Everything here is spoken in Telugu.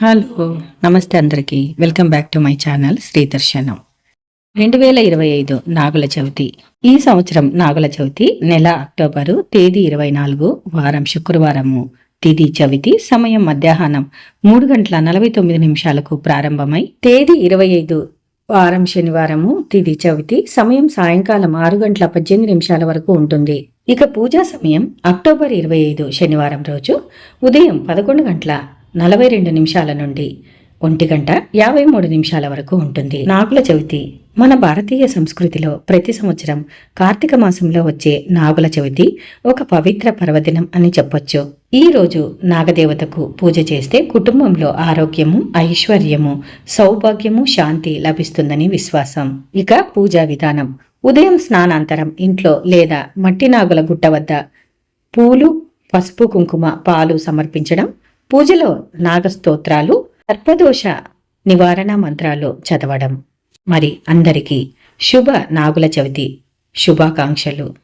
హలో నమస్తే అందరికీ. Welcome back to my channel Sri Darshanam. రెండు వేల ఇరవై ఐదు నాగుల చవితి. ఈ సంవత్సరం నాగుల చవితి నెల అక్టోబరు తేదీ ఇరవై నాలుగు వారం శుక్రవారము. తిది చవితి సమయం మధ్యాహ్నం మూడు గంటల నలభై తొమ్మిది నిమిషాలకు ప్రారంభమై తేదీ ఇరవై ఐదు వారం శనివారము తిది చవితి సమయం సాయంకాలం ఆరు గంటల పద్దెనిమిది నిమిషాల వరకు ఉంటుంది. ఇక పూజా సమయం అక్టోబర్ ఇరవై ఐదు శనివారం రోజు. ఉదయం పదకొండు గంటల నలభై రెండు నిమిషాల నుండి ఒంటి గంట యాభై మూడు నిమిషాల వరకు ఉంటుంది. నాగుల చవితి. మన భారతీయ సంస్కృతిలో ప్రతి సంవత్సరం కార్తీక మాసంలో వచ్చే నాగుల చవితి ఒక పవిత్ర పర్వదినం అని చెప్పొచ్చు. ఈ రోజు నాగదేవతకు పూజ చేస్తే కుటుంబంలో ఆరోగ్యము ఐశ్వర్యము సౌభాగ్యము శాంతి లభిస్తుందని విశ్వాసం. ఇక పూజా విధానం. ఉదయం స్నానాంతరం ఇంట్లో లేదా మట్టి నాగుల గుట్ట వద్ద పూలు పసుపు కుంకుమ పాలు సమర్పించడం పూజలో నాగస్తోత్రాలు సర్పదోష నివారణ మంత్రాలు చదవడం. మరి అందరికీ శుభ నాగుల చవితి శుభాకాంక్షలు.